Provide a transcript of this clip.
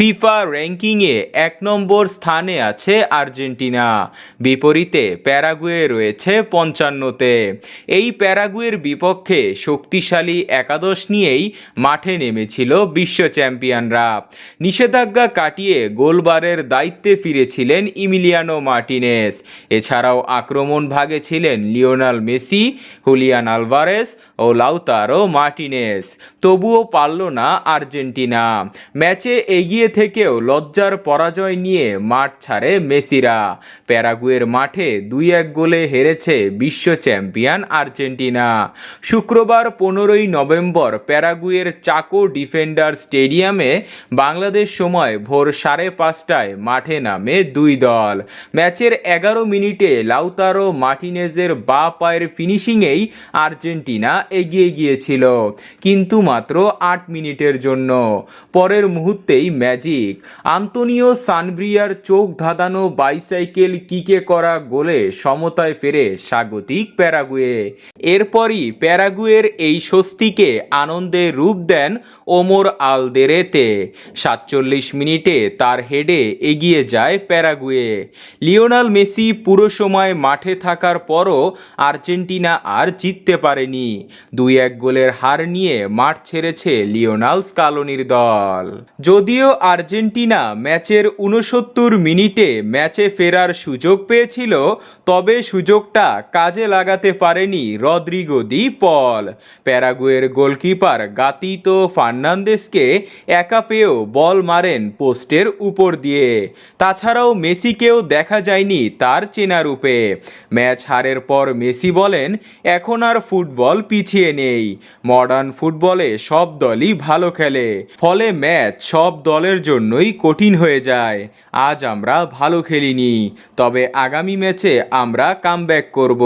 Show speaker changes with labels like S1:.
S1: FIFA র্যাঙ্কিংয়ে এক নম্বর স্থানে আছে আর্জেন্টিনা। বিপরীতে প্যারাগুয়ে রয়েছে পঞ্চান্নতে। এই প্যারাগুয়ের বিপক্ষে শক্তিশালী একাদশ নিয়েই মাঠে নেমেছিল বিশ্ব চ্যাম্পিয়নরা। নিষেধাজ্ঞা কাটিয়ে গোলবারের দায়িত্বে ফিরেছিলেন ইমিলিয়ানো মার্টিনেস। এছাড়াও আক্রমণ ভাগে ছিলেন লিওনাল মেসি, হুলিয়ান আলভারেস ও লাউতারো মার্টিনেস। তবুও পারল না আর্জেন্টিনা। ম্যাচে এগিয়ে থেকেও লজ্জার পরাজয় নিয়ে মাঠ ছাড়ে মেসিরা। প্যারাগুয়ের মাঠে দুই এক গোলে হেরেছে বিশ্ব চ্যাম্পিয়ন আর্জেন্টিনা। শুক্রবার পনেরোই নভেম্বর প্যারাগুয়ের চাকো ডিফেন্ডার স্টেডিয়ামে বাংলাদেশ সময় ভোর সাড়ে পাঁচটায় মাঠে নামে দুই দল। ম্যাচের এগারো মিনিটে লাউতারো মার্টিনেজের বা পায়ের ফিনিশিংয়েই আর্জেন্টিনা এগিয়ে গিয়েছিল, কিন্তু মাত্র আট মিনিটের জন্য। পরের মুহূর্তেই ম্যাজিক। আন্তনিও সানব্রিয়ার চোখ ধাঁধানো বাইসাইকেল কিকে করা গোলে সমতায় ফেরে স্বাগতিক প্যারাগুয়ে। এরপরই প্যারাগুয়ের এই স্বস্তিকে আনন্দে রূপ দেন ওমর আলদেরেতে। সাতচল্লিশ মিনিটে তার হেডে এগিয়ে যায় প্যারাগুয়ে। লিওনাল মেসি পুরো সময় মাঠে থাকার পরও আর্জেন্টিনা আর জিততে পারেনি। দুই এক গোলের হার নিয়ে মাঠ ছেড়েছে লিওনাল স্কালোনির দল। যদিও আর্জেন্টিনা ম্যাচের উনসত্তর মিনিটে ম্যাচে ফেরার সুযোগ পেয়েছিল, তবে সুযোগটা কাজে লাগাতে পারেনি রদ্রিগো দি পল। প্যারাগুয়ের গোলকিপার গাতিতো ফার্নান্দেসকে একা পেয়েও বল মারেন পোস্টের উপর দিয়ে। তাছাড়াও মেসিকেও দেখা যায়নি তার চেনা রূপে ম্যাচ হারের পর মেসি বলেন, এখন আর ফুটবল পিছিয়ে নেই। মডার্ন ফুটবলে সব দলই ভালো খেলে। ফলে ম্যাচ সব দলের জন্যই কঠিন হয়ে যায়। আজ আমরা ভালো খেলিনি তবে আগামী ম্যাচে আমরা কামব্যাক করব।